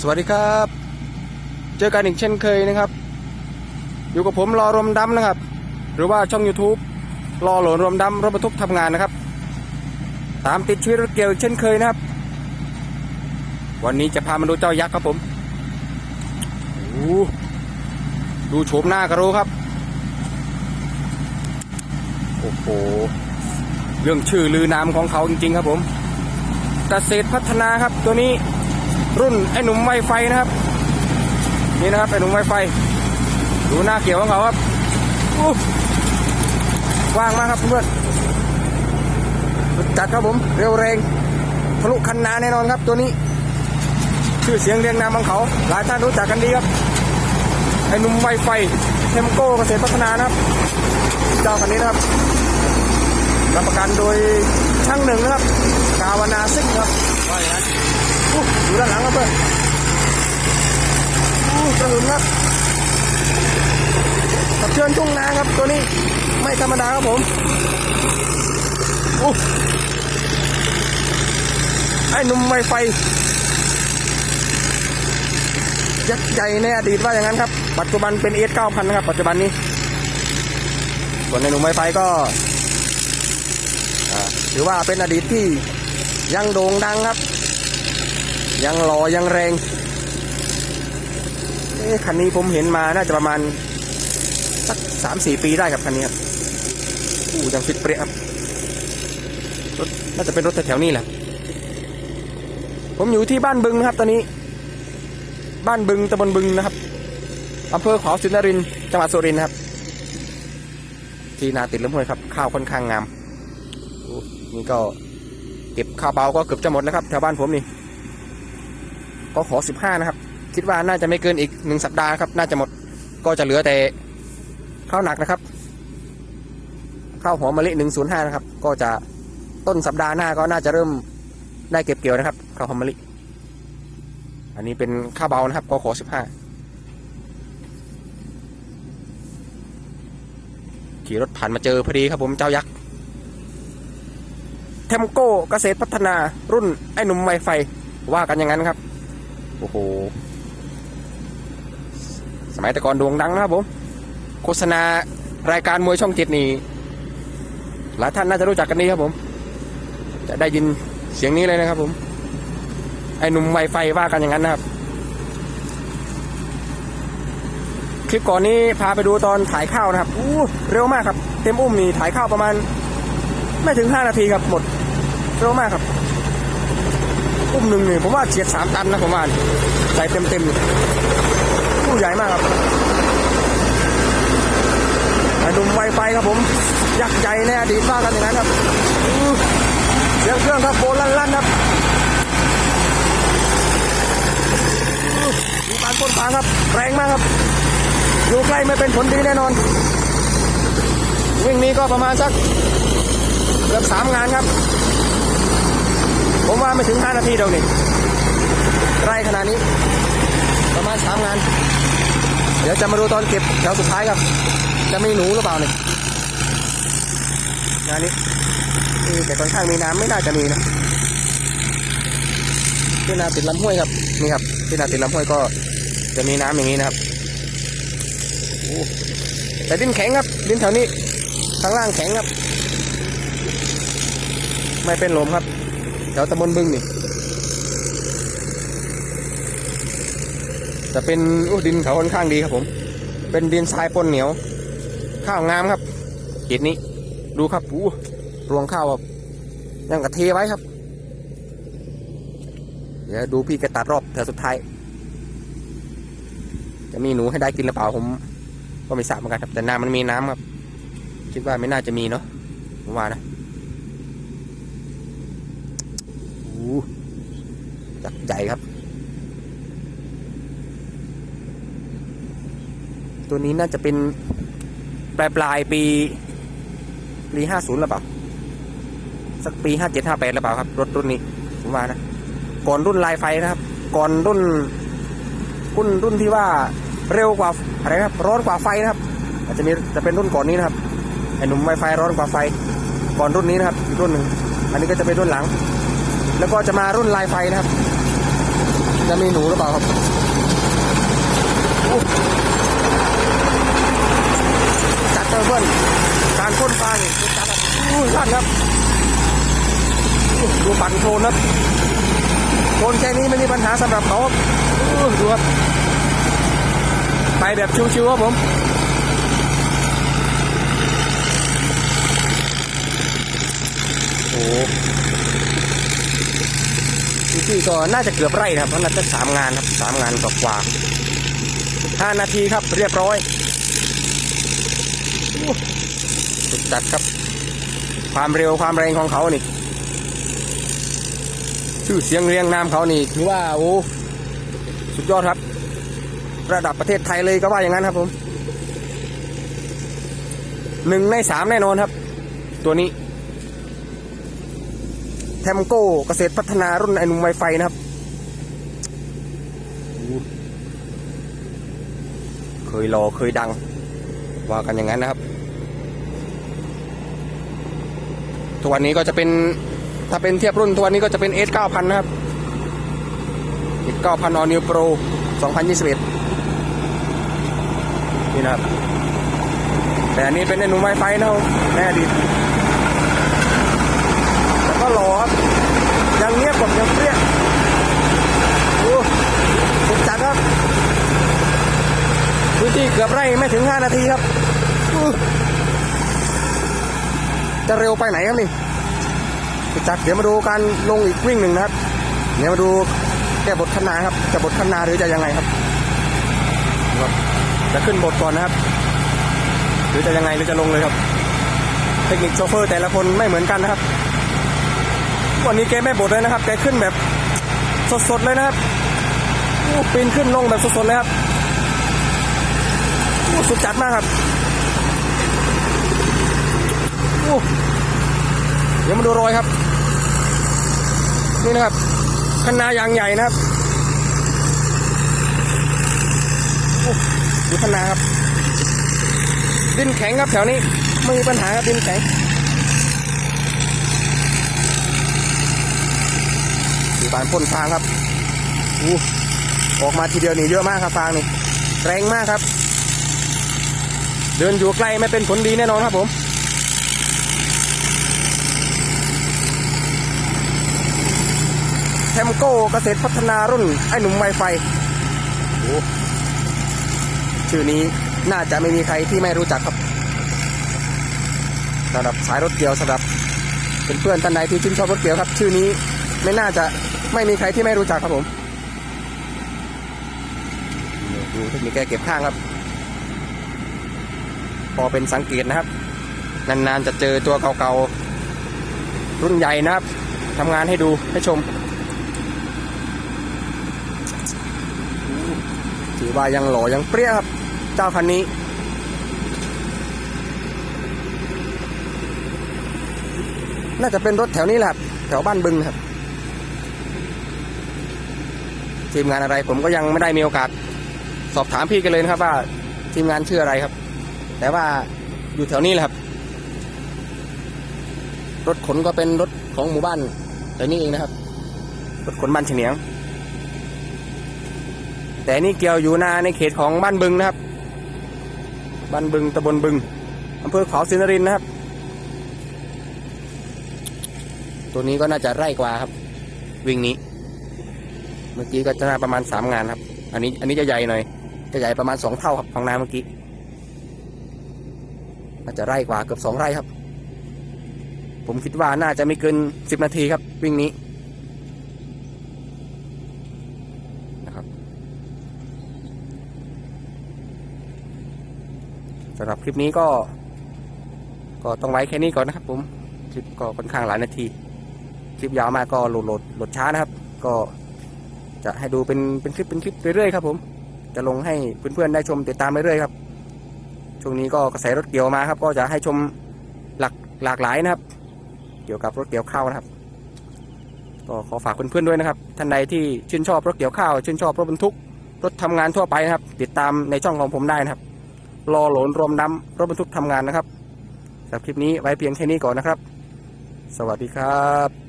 สวัสดีครับ เจอกันอีกเช่นเคยนะครับ อยู่กับผมรอรมดำนะครับ หรือว่าช่อง YouTube รอหลนรวมดำรถบรรทุกทำงานนะครับ ตามติดชีวิตรถเกี่ยวเช่นเคยนะครับ วันนี้จะพามาดูเจ้ายักษ์ครับผมโอ้ดูโฉมหน้าก็รู้ครับโอ้โหเรื่องชื่อลือนามของเขาจริงๆครับผมเกษตรพัฒนาครับตัวนี้ รุ่นไอ้หนุ่มไวไฟนะครับ นี่นะครับไอ้หนุ่มไวไฟ ดูหน้าเกี่ยวของเขาครับอู้ว่างมากครับเพื่อนจัดครับผมเร็วแรงทะลุคันนาแน่นอนครับตัวนี้ ชื่อเสียงเรียงนามของเขา หลายท่านรู้จักกันดีครับไอ้หนุ่มไวไฟเทมโก้เกษตรพัฒนานะครับ เจ้าคันนี้นะครับ รับประกันโดย ด้านหลังครับเพื่อนอู้กระหึ่มครับสะเทือนทุ่งนาครับตัวนี้ไม่ธรรมดาครับผมอู้ไอ้หนุ่มไวไฟยักษ์ใหญ่ในอดีตว่าอย่างนั้นครับ ปัจจุบันเป็นเอสเก้าพันนะครับ ปัจจุบันนี้ ส่วนในหนุ่มไวไฟก็ถือว่าเป็นอดีตที่ยังโด่งดังครับ ยังหล่อยังแรงเอ๊ะคันนี้ผมเห็นมาน่าจะประมาณสักสามสี่ปีได้ครับคันนี้ครับอู้ยังฟิตเปรี้ยครับรถน่าจะเป็นรถแถวๆนี้แหละ ผมอยู่ที่บ้านบึงนะครับ ตอนนี้ บ้านบึงตำบลบึงนะครับอำเภอขวาวสินนรินจังหวัดสุรินทร์นะครับ ที่นาติดลำห้วยครับ ข้าวค่อนข้างงามนี่ก็เก็บข้าวเบาก็เกือบจะหมดแล้วครับแถวบ้านผมนี่ ก็ขอสิบห้านะครับ คิดว่าน่าจะไม่เกินอีกหนึ่งสัปดาห์ครับ น่าจะหมดก็จะเหลือแต่ข้าวหนักนะครับข้าวหอมมะลิหนึ่งศูนย์ห้านะครับ ก็จะต้นสัปดาห์หน้าก็น่าจะเริ่มได้เก็บเกี่ยวนะครับข้าวหอมมะลิ อันนี้เป็นข้าวเบานะครับก็ขอสิบห้าขี่รถผ่านมาเจอพอดีครับผมเจ้ายักษ์เทมโก้เกษตรพัฒนารุ่นไอ้หนุ่มไวไฟว่ากันอย่างนั้นครับ โอ้โห สมัยแต่ก่อนโด่งดังนะครับผม โฆษณารายการมวยช่องเจ็ดนี่หลายท่านน่าจะรู้จักกันดีครับผม จะได้ยินเสียงนี้เลยนะครับผม ไอ้หนุ่มไวไฟว่ากันอย่างนั้นนะครับ คลิปก่อนนี้พาไปดูตอนถ่ายข้าวนะครับอู้เร็วมากครับ เต็มอุ้มนี่ถ่ายข้าวประมาณ ไม่ถึง 5 นาทีครับหมด เร็วมากครับ อุ้มหนึ่งนี่ผมว่าเฉียดสามตันนะผมว่าใส่เต็มเต็มผู้ใหญ่มากครับไอ้ดุมไวไฟครับผมยักษ์ใหญ่ในอดีตว่ากันอย่างนั้นครับเสียงเครื่องครับโบลั่นลั่นครับดูการพ่นฟางครับ แรงมากครับอยู่ใกล้ไม่เป็นผลดีแน่นอน วิ่งนี้ก็ประมาณสักเกือบสามงานครับ ผมว่าไม่ถึงห้านาทีเดียวนี่ไร่ขนาดนี้ ประมาณสามงาน เดี๋ยวจะมาดูตอนเก็บแถวสุดท้ายครับ จะมีหนูหรือเปล่าเนี่ยงานนี้แต่ค่อนข้างมีน้ำไม่น่าจะมีนะที่นาติดลำห้วยครับนี่ครับที่นาติดลำห้วยก็จะมีน้ำอย่างนี้นะครับโอ้แต่ดินแข็งครับ ดินแถวนี้ข้างล่างแข็งครับ ไม่เป็นลมครับ แถวตำบลบึงนี่จะเป็นอู้ดินเขาค่อนข้างดีครับผม เป็นดินทรายปนเหนียว ข้าวงามครับเขตนี้ ดูครับอู้รวงข้าวแบบยังกระเทไว้ครับ เดี๋ยวดูพี่แกตัดรอบแถวสุดท้าย จะมีหนูให้ได้กินหรือเปล่าผมก็ไม่ทราบเหมือนกันครับ แต่น้ำมันมีน้ำครับ คิดว่าไม่น่าจะมีเนาะผมว่านะโอ้ จักใหญ่ครับ ตัวนี้น่าจะเป็นปลายปลายปีปีห้าศูนย์หรือเปล่า สักปีห้าเจ็ดห้าแปดหรือเปล่าครับ รถรุ่นนี้ผมว่านะ ก่อนรุ่นลายไฟนะครับ ก่อนรุ่นรุ่นรุ่นที่ว่าเร็วกว่าอะไรนะครับ ร้อนกว่าไฟนะครับ อาจจะมีจะเป็นรุ่นก่อนนี้นะครับไอหนุ่มไวไฟร้อนกว่าไฟ ก่อนรุ่นนี้นะครับอีกรุ่นหนึ่งอันนี้ก็จะเป็นรุ่นหลัง แล้วก็จะมารุ่นลายไฟนะครับ จะมีหนูหรือเปล่าครับจัดเตอร์เบิลการพ่นไฟางนี่จัดครับอู้ลั่นครับดูปั่นโคลนครับโคลนแค่นี้ไม่มีปัญหาสำหรับเขาครับอู้ดูครับไปแบบชิวๆครับผมโอ้ พี่ก็น่าจะเกือบไร่นะครับเพราะน่าจะสามงานครับสามงานกว่าๆห้านาทีครับเรียบร้อยโอ้สุดจัดครับ ความเร็วความแรงของเขานี่ชื่อเสียงเรียงนามเขานี่ถือว่าโอ้สุดยอดครับ ระดับประเทศไทยเลยก็ว่าอย่างนั้นครับผมหนึ่งในสามแน่นอนครับ ตัวนี้ แทมโก้เกษตรพัฒนารุ่นไอนุ่มไวไฟนะครับ เคยรอเคยดัง ว่ากันอย่างนั้นนะครับ ทุกวันนี้ก็จะเป็นถ้าเป็นเทียบรุ่นทุกวันนี้ก็จะเป็น S 9000 นะครับ S 9000 All New Pro 2021 นี่นะครับ แต่อันนี้เป็นไอนุ่มไวไฟนะครับแน่ดี ก็รอครับยังเงียบกว่ายังเปรี้ยโอ้สุดจัดครับพื้นที่เกือบไร่ไม่ถึง 5 นาทีครับ จะเร็วไปไหนครับนี่สุดจัดเดี๋ยวมาดูการลงอีกวิ่งหนึ่งนะครับ เดี๋ยวมาดูแก้บทคณาครับ จะบทคณาหรือจะยังไงครับครับ จะขึ้นบทก่อนนะครับ หรือจะยังไงหรือจะลงเลยครับ เทคนิคโชเฟอร์แต่ละคนไม่เหมือนกันนะครับ วันนี้แกไม่บดเลยนะครับ แกขึ้นแบบสดๆเลยนะครับปีนขึ้นลงแบบสดๆเลยครับสุดจัดมากครับเดี๋ยวมาดูรอยครับ นี่นะครับคณายางใหญ่นะครับอู้ดูคณาครับ ดินแข็งครับแถวนี้ไม่มีปัญหาครับดินแข็ง มีการพ่นฟางครับอู้ออกมาทีเดียวนี่เยอะมากครับฟางนี่แรงมากครับ เดินอยู่ใกล้ไม่เป็นผลดีแน่นอนครับผมแทมโก้เกษตรพัฒนารุ่นไอ้หนุ่มไวไฟโอ้ชื่อนี้น่าจะไม่มีใครที่ไม่รู้จักครับสำหรับสายรถเกี่ยวสำหรับเป็นเพื่อนท่านใดที่ชื่นชอบรถเกี่ยวครับ ชื่อนี้ไม่น่าจะ ไม่มีใครที่ไม่รู้จักครับผมดูเทคนิคแกเก็บข้างครับ พอเป็นสังเกตนะครับ นานๆจะเจอตัวเก่าๆ รุ่นใหญ่นะครับทำงานให้ดูให้ชม ถือว่ายังหล่อยังเปรี้ยครับ เจ้าคันนี้น่าจะเป็นรถแถวนี้แหละครับ แถวบ้านบึงครับ ทีมงานอะไร ผมก็ยังไม่ได้มีโอกาส สอบถามพี่กันเลยนะครับว่าทีมงานชื่ออะไรครับ แต่ว่าอยู่แถวนี้แหละครับ รถขนก็เป็นรถของหมู่บ้านแถวนี้เองนะครับ รถขนบ้านเฉียง แต่นี่เกี่ยวอยู่นาในเขตของบ้านบึงนะครับ บ้านบึงตำบลบึงอำเภอเขาสินรินนะครับ ตัวนี้ก็น่าจะไร่กว่าครับ วิ่งนี้ เมื่อกี้ก็จะน่าประมาณสามงานครับ อันนี้อันนี้จะใหญ่หน่อย จะใหญ่ประมาณสองเท่าครับของนาเมื่อกี้น่าจะไร่กว่าเกือบสองไร่ครับ ผมคิดว่าน่าจะไม่เกินสิบนาทีครับ วิ่งนี้นะครับสำหรับคลิปนี้ก็ ก็ต้องไว้แค่นี้ก่อนนะครับ ผมคลิปก็ค่อนข้างหลายนาที คลิปยาวมากก็โหลดโหลดโหลดช้านะครับ ก็ จะให้ดูเป็นเป็นคลิปเป็นคลิปเรื่อยๆครับผมจะลงให้เพื่อนๆได้ชมติดตามไปเรื่อยๆครับ ช่วงนี้ก็กระแสรถเกี่ยวมาครับ ก็จะให้ชมหลากหลากหลายนะครับ เกี่ยวกับรถเกี่ยวข้าวนะครับ ก็ขอฝากเพื่อนๆด้วยนะครับ ท่านใดที่ชื่นชอบรถเกี่ยวข้าว ชื่นชอบรถบรรทุก รถทำงานทั่วไปนะครับ ติดตามในช่องของผมได้นะครับ รอโหลนรวมดำรถบรรทุกทำงานนะครับสำหรับคลิปนี้ไว้เพียงแค่นี้ก่อนนะครับ สวัสดีครับ